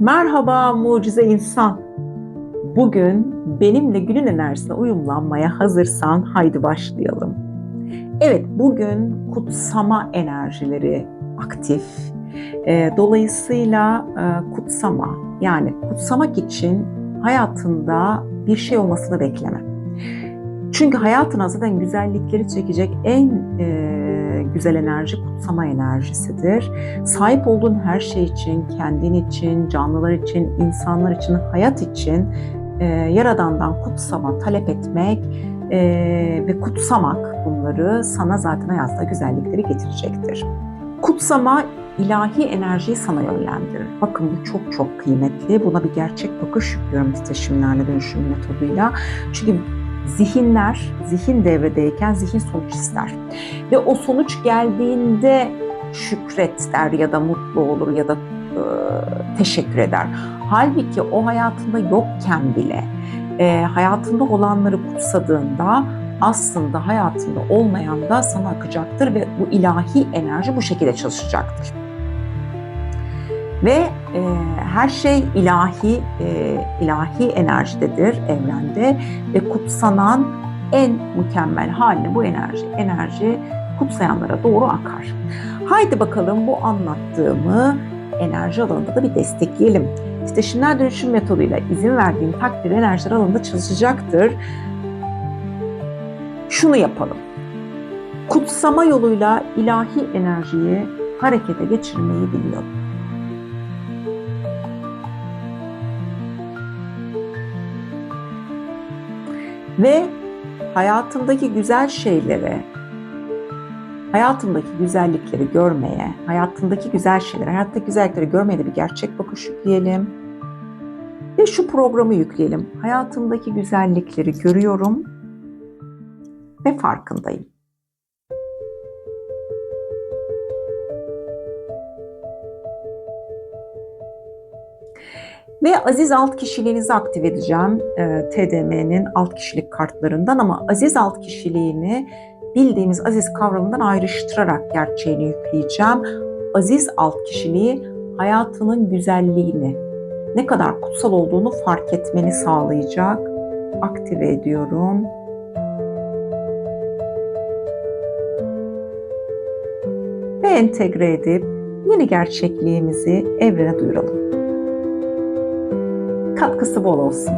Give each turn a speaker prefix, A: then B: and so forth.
A: Merhaba mucize insan. Bugün benimle günün enerjisine uyumlanmaya hazırsan haydi başlayalım. Evet bugün kutsama enerjileri aktif. Ee, dolayısıyla e, kutsama yani kutsamak için hayatında bir şey olmasını bekleme. Çünkü hayatına zaten güzellikleri çekecek en e, güzel enerji kutsama enerjisidir. Sahip olduğun her şey için, kendin için, canlılar için, insanlar için, hayat için e, Yaradan'dan kutsama talep etmek e, ve kutsamak bunları sana zaten hayatta güzellikleri getirecektir. Kutsama ilahi enerjiyi sana yönlendirir. Bakın bu çok çok kıymetli. Buna bir gerçek bakış yüklüyorum titreşimlerle dönüşüm metoduyla. Çünkü zihinler, zihin devredeyken zihin sonuç ister. Ve o sonuç geldiğinde şükret der ya da mutlu olur ya da e, teşekkür eder. Halbuki o hayatında yokken bile e, hayatında olanları kutsadığında aslında hayatında olmayan da sana akacaktır ve bu ilahi enerji bu şekilde çalışacaktır. Ve e, her şey ilahi e, ilahi enerjidedir evrende ve kutsanan en mükemmel haline bu enerji enerji kutsayanlara doğru akar. Haydi bakalım bu anlattığımı enerji alanında da bir destekleyelim. Titreşimler dönüşüm metoduyla izin verdiğim takdir enerjiler alanında çalışacaktır. Şunu yapalım. Kutsama yoluyla ilahi enerjiyi harekete geçirmeyi biliyorum. Ve hayatımdaki güzel şeylere, hayatımdaki güzellikleri görmeye, hayatımdaki güzel şeyleri, hayattaki güzellikleri görmeye de bir gerçek bakış yükleyelim. Ve şu programı yükleyelim. Hayatımdaki güzellikleri görüyorum ve farkındayım. Ve aziz alt kişiliğinizi aktif edeceğim e, TDM'nin alt kişilik kartlarından ama aziz alt kişiliğini bildiğimiz aziz kavramından ayrıştırarak gerçeğini yükleyeceğim. Aziz alt kişiliği hayatının güzelliğini, ne kadar kutsal olduğunu fark etmeni sağlayacak. Aktive ediyorum. Ve entegre edip yeni gerçekliğimizi evrene duyuralım katkısı bol olsun.